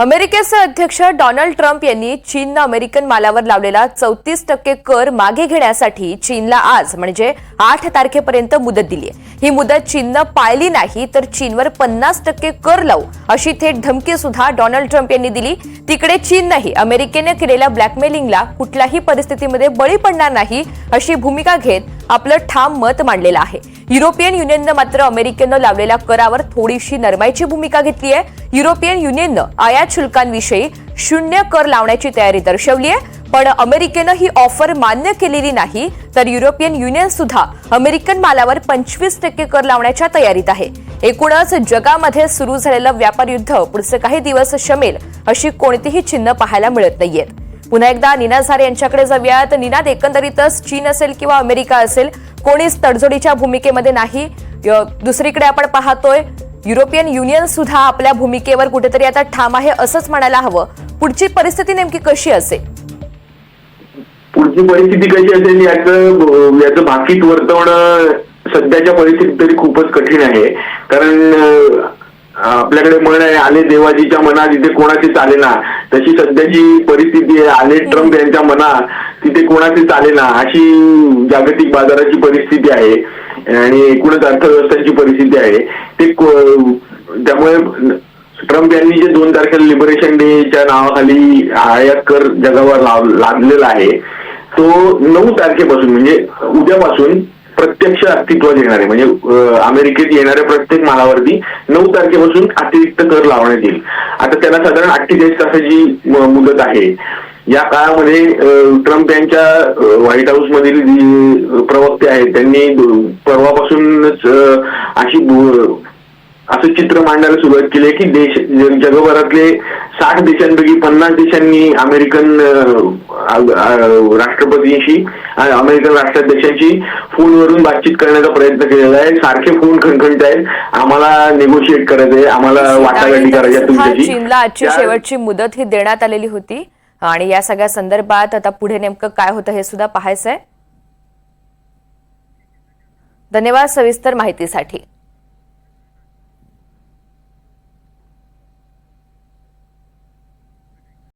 अमेरिकेचे अध्यक्ष Donald Trump यांनी चीननं अमेरिकन मालावर लावलेला चौतीस टक्के कर मागे घेण्यासाठी चीनला आज म्हणजे आठ तारखेपर्यंत मुदत दिली आहे. ही मुदत चीननं पाळली नाही तर चीनवर पन्नास टक्के कर लावू अशी थेट धमकी सुद्धा डोनाल्ड ट्रम्प यांनी दिली. तिकडे चीननंही अमेरिकेने केलेल्या ब्लॅकमेलिंगला कुठल्याही परिस्थितीमध्ये बळी पडणार नाही अशी भूमिका घेत आपलं ठाम मत मांडलेलं आहे. युरोपियन युनियननं मात्र अमेरिकेनं लावलेल्या करावर थोडीशी नरमाईची भूमिका घेतली आहे. युरोपियन युनियननं आयात शुल्कांविषयी शून्य कर लावण्याची तयारी दर्शवली आहे. पण अमेरिकेनं ही ऑफर मान्य केलेली नाही तर युरोपियन युनियन सुद्धा अमेरिकन मालावर पंचवीस टक्के कर लावण्याच्या तयारीत आहे. एकूणच जगामध्ये सुरू झालेलं व्यापार युद्ध पुढचे काही दिवस शमेल अशी कोणतीही चिन्ह पाहायला मिळत नाहीयेत. पुन्हा एकदा निना झारे यांच्याकडे जाऊयात. निनाद एकंदरीतच चीन असेल किंवा अमेरिका असेल कोणीच तडजोडीच्या भूमिकेमध्ये नाही. दुसरीकडे आपण पाहतोय युरोपियन युनियन सुद्धा आपल्या भूमिकेवर कुठेतरी आता ठाम आहे असंच म्हणायला हवं. पुढची परिस्थिती नेमकी कशी असेल? पुढची परिस्थिती कशी असेल याचं याचं भाकीत वर्तवणं सध्याच्या परिस्थितीत तरी खूपच कठीण आहे. कारण आपल्याकडे म्हण आहे आले देवाजीच्या मना तिथे कोणाची चालेना तशी सध्याची परिस्थिती आहे. आले ट्रम्प यांच्या मना तिथे कोणाची चालेना अशी जागतिक बाजाराची परिस्थिती आहे. आणि एकूणच अर्थव्यवस्थेची परिस्थिती आहे. ते त्यामुळे ट्रम्प यांनी जे दोन तारखेला लिबरेशन डेच्या नावाखाली आयात कर जगावर लादलेला आहे तो नऊ तारखेपासून म्हणजे उद्यापासून प्रत्यक्ष अस्तित्वात येणार आहे. म्हणजे अमेरिकेत येणाऱ्या प्रत्येक मालावरती नऊ तारखेपासून अतिरिक्त कर लावण्यात येईल. आता त्याला साधारण अठ्ठेचाळीस तासाची मुदत आहे. या काळामध्ये ट्रम्प यांच्या व्हाईट हाऊस मधील जी प्रवक्ते आहेत त्यांनी परवापासूनच अशी असं चित्र मांडायला सुरुवात केली आहे की देश जगभरातले साठ देशांपैकी पन्नास देशांनी अमेरिकन राष्ट्रपतींशी अमेरिकन राष्ट्राध्यक्षांशी फोनवरून बातचीत करण्याचा प्रयत्न केलेला आहे. सारखे फोन खणखणत आहेत. आम्हाला नेगोशिएट करायचं आहे आम्हाला वाटाघाटी करायच्या सुद्धा तुमच्याशी. चीनला आजची त्या- शेवटची मुदत ही देण्यात आलेली होती. आणि या सगळ्या संदर्भात आता पुढे नेमकं काय होतं हे सुद्धा पाहायचंय. धन्यवाद सविस्तर माहितीसाठी.